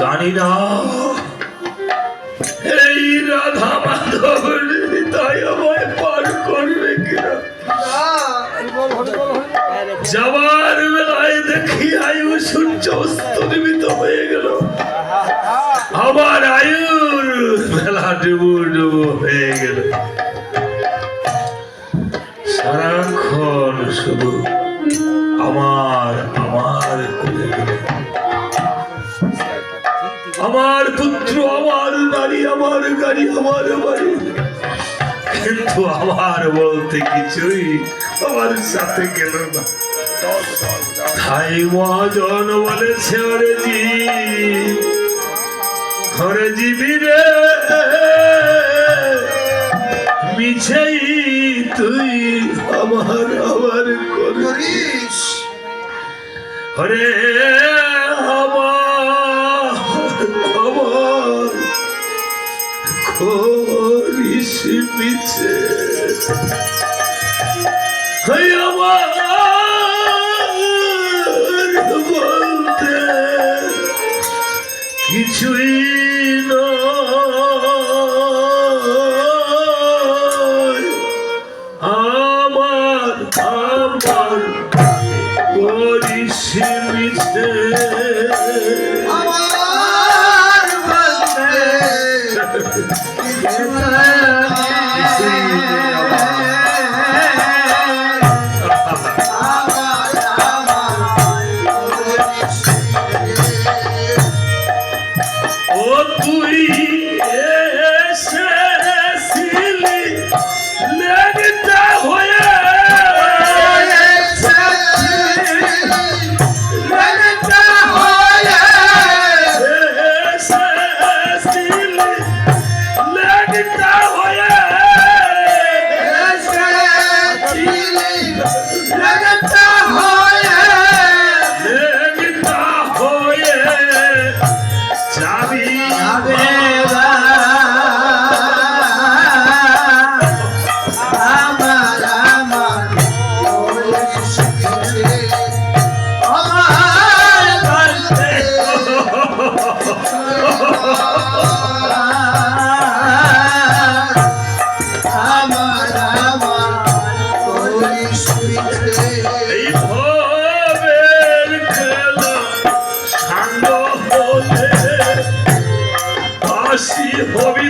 জানি এই রাধা মাধব তাই আমায় পার করবে কিনা? যাবার বেলায় দেখি আয়ু সূর্য অস্তমিত হয়ে গেল। আমার আয়ুর বেলা ডুবু ডুবু হয়ে গেল। সারাক্ষণ শুধু আমার আমার করে গেল। আমার পুত্র, আমার নারী আমার গাড়ি, আমার বাড়ি। কিন্তু আমার বলতে কিছুই আমার সাথে গেল না। তাই মহাজন বলেছে ওরে জি ঘরে জিবি রে মিছেই তুই আমার আমার করিস। হরে করিস মিছে আমার! 我逼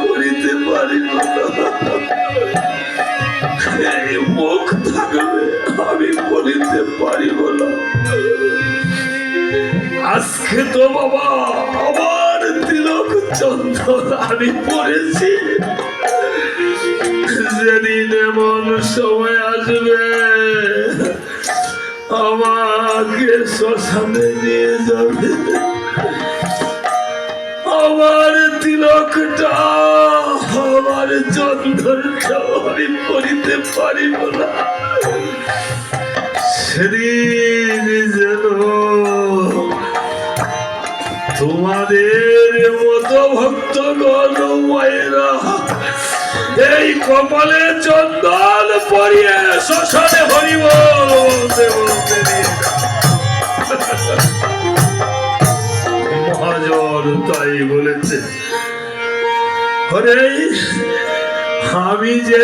করিতে পারিব আজকে তো বাবা আমার তিলক চন্দন আমি পড়েছি। যেদিন এমন সময় আসবে, আমাকে শ্মশানে নিয়ে যাবে। আমার তিলকটা আমার চন্দনটা আমি পড়িতে পারিব না। সেদিন যেন তোমাদের মতো ভক্তগণ মায়েরা এই কপালে চন্দন পরিয়ে শ্মশানে হরিব। বলেছে। আমি যে